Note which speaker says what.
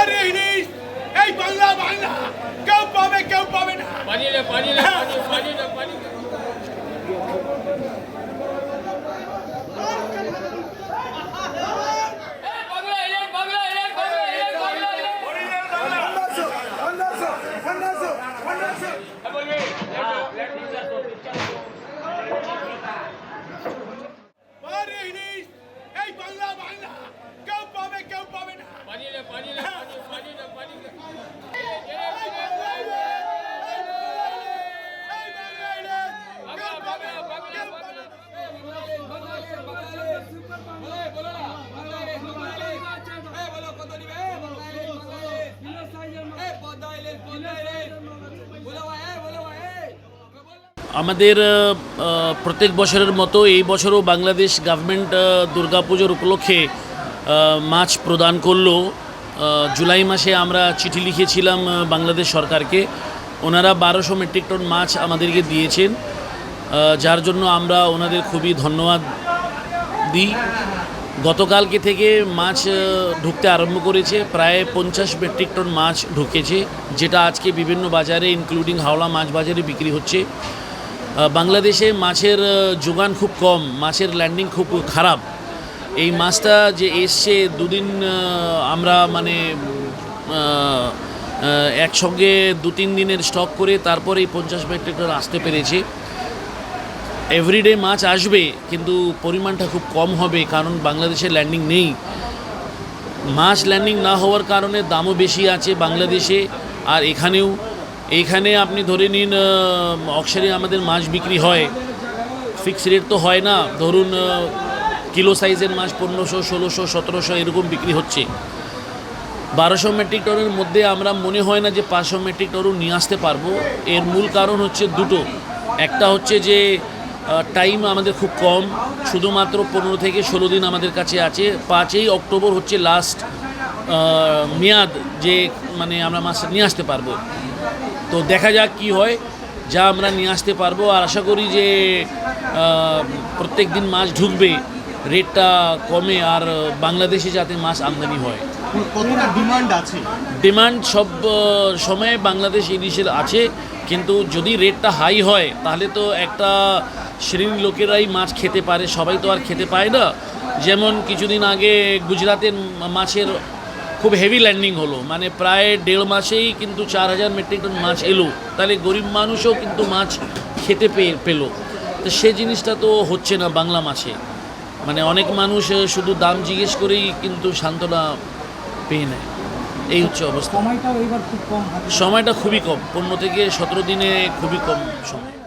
Speaker 1: এই বাংলা বাংলা কেউ পাবে কেউ পাবে না।
Speaker 2: পালিয়ে নে পানি নে পানি পানি নে পানি নে। বাংলা এলেন বাংলা এলেন বাংলা এলেন বাংলা এলেন বলবি
Speaker 1: বারে ইলিশ এই বাংলা বাংলা কেউ পাবে কেউ পাবে না
Speaker 2: পানি নে পানি নে পানি পানি নে পানি নে। বাংলা বাংলা বাংলা বাংলা
Speaker 3: আমাদের প্রত্যেক বছরের মতো এই বছরও বাংলাদেশ গভর্নমেন্ট দুর্গাপুজোর উপলক্ষে মাছ প্রদান করল। জুলাই মাসে আমরা চিঠি লিখেছিলাম বাংলাদেশ সরকারকে। ওনারা বারোশো মেট্রিক টন মাছ আমাদেরকে দিয়েছেন। যার জন্য আমরা ওনাদের খুবই ধন্যবাদ দিই। গতকালকে থেকে মাছ ঢুকতে আরম্ভ করেছে। প্রায় পঞ্চাশ মেট্রিক টন মাছ ঢুকেছে, যেটা আজকে বিভিন্ন বাজারে ইনক্লুডিং হাওড়া মাছ বাজারে বিক্রি হচ্ছে। বাংলাদেশে মাছের যোগান খুব কম, মাছের ল্যান্ডিং খুব খারাপ। এই মাছটা যে এসছে দুদিন আমরা মানে একসঙ্গে দু তিন দিনের স্টক করে তারপরে এই পঞ্চাশ মেট্রিক টন আসতে পেরেছে। এভরিডে মাছ আসবে, কিন্তু পরিমাণটা খুব কম হবে কারণ বাংলাদেশে ল্যান্ডিং নেই। মাছ ল্যান্ডিং না হওয়ার কারণে দামও বেশি আছে বাংলাদেশে। আর এখানেও এইখানে আপনি ধরে নিন অক্সারে আমাদের মাছ বিক্রি হয়। ফিক্স রেট তো হয় না, ধরুন কিলো সাইজের মাছ পনেরোশো, ষোলোশো, সতেরোশো এরকম বিক্রি হচ্ছে। বারোশো মেট্রিক টনের মধ্যে আমরা মনে হয় না যে পাঁচশো মেট্রিক টনও নিয়ে আসতে পারব। এর মূল কারণ হচ্ছে দুটো। একটা হচ্ছে যে টাইম আমাদের খুব কম। শুধুমাত্র পনেরো থেকে ষোলো দিন আমাদের কাছে আছে। পাঁচই অক্টোবর হচ্ছে লাস্ট মেয়াদ যে মানে আমরা মাছটা নিয়ে আসতে পারব। তো দেখা যাক কি হয়, যা আমরা নিয়ে আসতে পারব। আর আশা করি যে প্রত্যেক দিন মাছ ঢুকবে রেটটা কমে। আর বাংলাদেশে যাতে মাছ আমদানি হয়।
Speaker 4: ডিমান্ড
Speaker 3: ডিমান্ড সব সময়ে বাংলাদেশ ইলিশের আছে, কিন্তু যদি রেটটা হাই হয়, তাহলে তো একটা শ্রেণির লোকেরাই মাছ খেতে পারে, সবাই তো আর খেতে পায় না। যেমন কিছুদিন আগে গুজরাতের মাছের খুব হেভি ল্যান্ডিং হলো মানে প্রায় দেড় মাসেই কিন্তু চার হাজার মেট্রিক টন মাছ এলো। তাহলে গরিব মানুষও কিন্তু মাছ খেতে পেয়ে, পেল। তো সে জিনিসটা তো হচ্ছে না বাংলা মাছে। মানে অনেক মানুষ শুধু দাম জিজ্ঞেস করেই কিন্তু সান্ত্বনা পেয়ে নেয়। এই হচ্ছে অবস্থা।
Speaker 5: সময়টাও এবার খুব কম।
Speaker 3: সময়টা খুবই কম। পনেরো থেকে সতেরো দিনে খুবই কম সময়।